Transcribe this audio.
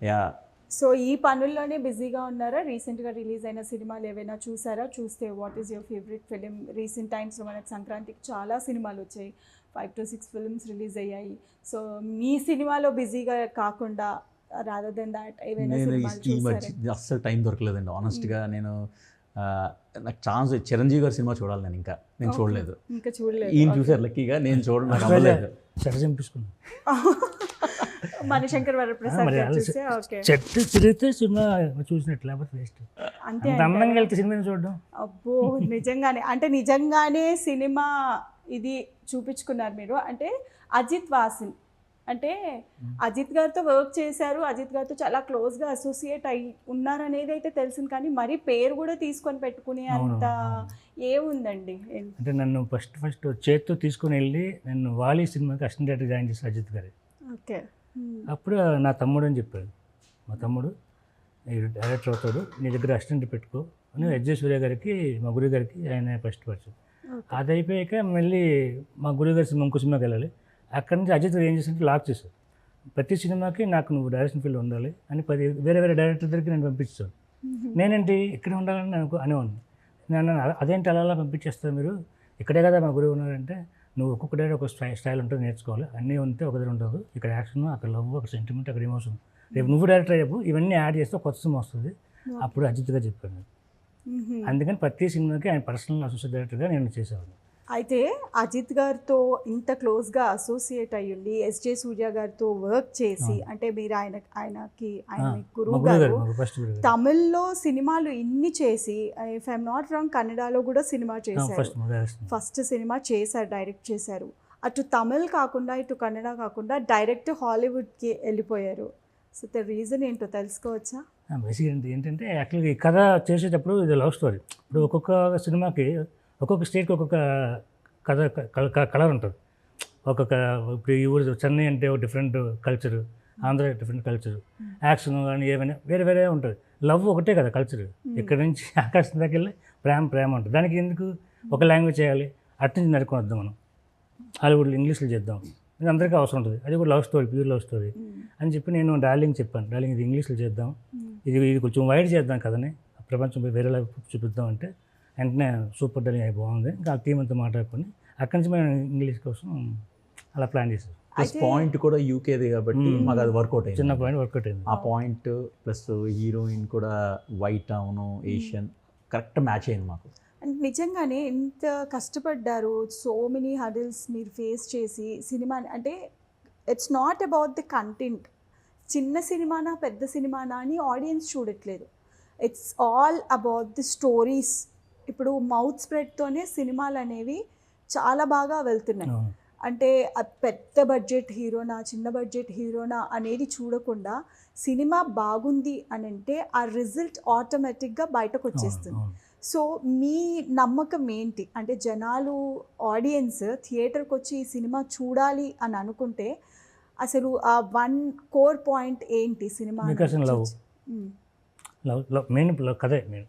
Yeah so ఈ పనుల్లోనే బిజీగా ఉన్నారా? రీసెంట్గా రిలీజ్ అయిన సినిమాలు ఏవైనా చూసారా? చూస్తే what is your favourite film recent టైమ్స్లో మనకు సంక్రాంతికి చాలా సినిమాలు వచ్చాయి. Five to six films release అయ్యాయి. సో మీ సినిమాలో బిజీగా కాకుండా రాదర్ దెన్ దాట్ ఏవైనా నేను అస్సలు టైం దొరకలేదండి. ఆనెస్ట్గా నేను ఆ, నాకు ఛాన్స్ చిరంజీవి గారి సినిమా చూడాలి నేను ఇంకా. నేను. చూడలేదు. ఇంకా చూడలేదు. ఈయన. చూసారు లక్కీగా. నేను చంపించుకున్నాను మణిశంకర్ వరప్రసాద్ చెట్టు తిరిగితే సినిమా చూసినట్టు లేకపోతే వేస్ట్. అంతే అందంగా? వెళ్తే సినిమా చూడడం? అబ్బో నిజంగానే. అంటే నిజంగానే సినిమా ఇది చూపించుకున్నారు మీరు. అంటే అజిత్ వాసిన్. అంటే అజిత్ గారితో వర్క్ చేశారు. అజిత్ గారితో చాలా క్లోజ్గా అసోసియేట్ అయి ఉన్నారనేది అయితే తెలిసింది. కానీ మరి పేరు కూడా తీసుకొని పెట్టుకునే అంత. ఏముందండి అంటే నన్ను ఫస్ట్ ఫస్ట్ చేత్తో తీసుకుని వెళ్ళి నన్ను వాలి సినిమాకి అసిస్టెంట్ డైరెక్టర్ జాయిన్ చేసి అజిత్ గారి. ఓకే. అప్పుడు నా తమ్ముడు అని చెప్పాడు. మా తమ్ముడు డైరెక్టర్ అవుతాడు నీ దగ్గర అసిస్టెంట్ పెట్టుకో అని ఎస్జే సూర్య గారికి మా గురువు గారికి ఆయన ఫస్ట్ పరిచయం. అది అయిపోయాక మళ్ళీ మా గురువు గారి సినిమా ఇంకో సినిమాకి వెళ్ళాలి. అక్కడి నుంచి అజిత్ ఏం చేసింటే లాక్ చేశారు ప్రతి సినిమాకి నాకు నువ్వు డైరెక్షన్ ఫీల్డ్ ఉండాలి అని పది వేరే వేరే డైరెక్టర్ దగ్గరికి నేను పంపించాను నేనేంటి ఇక్కడ ఉండాలని అనుకో అనేవాడిని. నేను అదేంటి అలా అలా పంపించేస్తారు మీరు? ఇక్కడే కదా మా గురువు ఉన్నారంటే నువ్వు ఒక్కొక్క డైరెక్ట్ ఒక స్టై స్టైల్ ఉంటుంది నేర్చుకోవాలి. అన్నీ ఉంటే ఒక దగ్గర ఉండదు. ఇక్కడ యాక్షన్ అక్కడ లవ్ అక్కడ సెంటిమెంట్ అక్కడ ఎమోషన్ రేపు నువ్వు డైరెక్టర్ అయ్యావు ఇవన్నీ యాడ్ చేస్తే కొత్త సినిమా వస్తుంది. అప్పుడు అజిత్గా చెప్పాను. అందుకని ప్రతి సినిమాకి ఆయన పర్సనల్ అసోసియేట్ డైరెక్టర్గా నేను చేసేవాడిని. అయితే అజిత్ గారితో ఇంత క్లోజ్గా అసోసియేట్ అయ్యుండి ఎస్జే సూర్య గారితో వర్క్ చేసి అంటే మీరు ఆయన ఆయనకి ఆయన గురువు గారు తమిళ్ళో సినిమాలు ఇన్ని చేసి ఇఫ్ ఐఎమ్ నాట్ రాంగ్ కన్నడలో కూడా సినిమా చేశారు. ఫస్ట్ సినిమా చేశారు డైరెక్ట్ చేశారు. అటు తమిళ్ కాకుండా ఇటు కన్నడ కాకుండా డైరెక్ట్ హాలీవుడ్కి వెళ్ళిపోయారు. సో ద రీజన్ ఏంటో తెలుసుకోవచ్చా? బేసిక్ ఏంటి ఏంటంటే యాక్చువల్గా ఈ కథ చేసేటప్పుడు ఇది లవ్ స్టోరీ. ఇప్పుడు ఒక్కొక్క సినిమాకి ఒక్కొక్క స్టేట్కి ఒక్కొక్క కథ కలర్ ఉంటుంది. ఒక్కొక్క ఇప్పుడు ఈ ఊరు చెన్నై అంటే ఒక different culture Andhra different culture. Action కానీ ఏమైనా వేరే వేరే ఉంటుంది. లవ్ ఒకటే కదా కల్చర్. ఇక్కడ నుంచి ఆకాశం దాకా వెళ్ళి ప్రేమ ప్రేమ ఉంటుంది. దానికి ఎందుకు ఒక లాంగ్వేజ్ చేయాలి? అటు నుంచి నడుకొని వద్దాం మనం. హాలీవుడ్లో ఇంగ్లీష్లో చేద్దాం. ఇది అందరికీ అవసరం ఉంటుంది. అది కూడా love story pure love story. అని చెప్పి నేను డార్లింగ్ చెప్పాను. డార్లింగ్ ఇది ఇంగ్లీష్లో చేద్దాం. ఇది ఇది కొంచెం వైడ్ చేద్దాం కదని ప్రపంచం వేరేలా చూపిద్దాం అంటే వెంటనే సూపర్ డార్లింగ్ అయి బాగుంది. ఇంకా ఆ టీం అంతా మాట్లాడుకొని అక్కడి నుంచి మేము ఇంగ్లీష్ కోసం అలా ప్లాన్ చేసాం ప్లస్ పాయింట్ కూడా యూకేది కాబట్టి. మాకు అది వర్కౌట్ అయింది. చిన్న పాయింట్ వర్కౌట్ అయింది. ఆ పాయింట్ ప్లస్ హీరోయిన్ కూడా వైట్ అవును ఏషియన్ కరెక్ట్ మ్యాచ్ అయింది మాకు. అండ్ నిజంగానే ఎంత కష్టపడ్డారు సో మెనీ హడిల్స్ మీరు ఫేస్ చేసి సినిమా అంటే it's not about the content. చిన్న సినిమానా పెద్ద సినిమానా అని ఆడియన్స్ చూడట్లేదు. It's all about the stories. ఇప్పుడు మౌత్ స్ప్రెడ్తోనే సినిమాలు అనేవి చాలా బాగా వెళ్తున్నాయి. అంటే పెద్ద బడ్జెట్ హీరోనా చిన్న బడ్జెట్ హీరోనా అనేది చూడకుండా సినిమా బాగుంది అని అంటే ఆ రిజల్ట్ ఆటోమేటిక్గా బయటకు వచ్చేస్తుంది. సో మీ నమ్మకం ఏంటి? అంటే జనాలు ఆడియన్స్ థియేటర్కి వచ్చి ఈ సినిమా చూడాలి అని అనుకుంటే అసలు ఆ వన్ కోర్ పాయింట్ ఏంటి సినిమా. లవ్. లవ్ మెయిన్ కథే మెయిన్.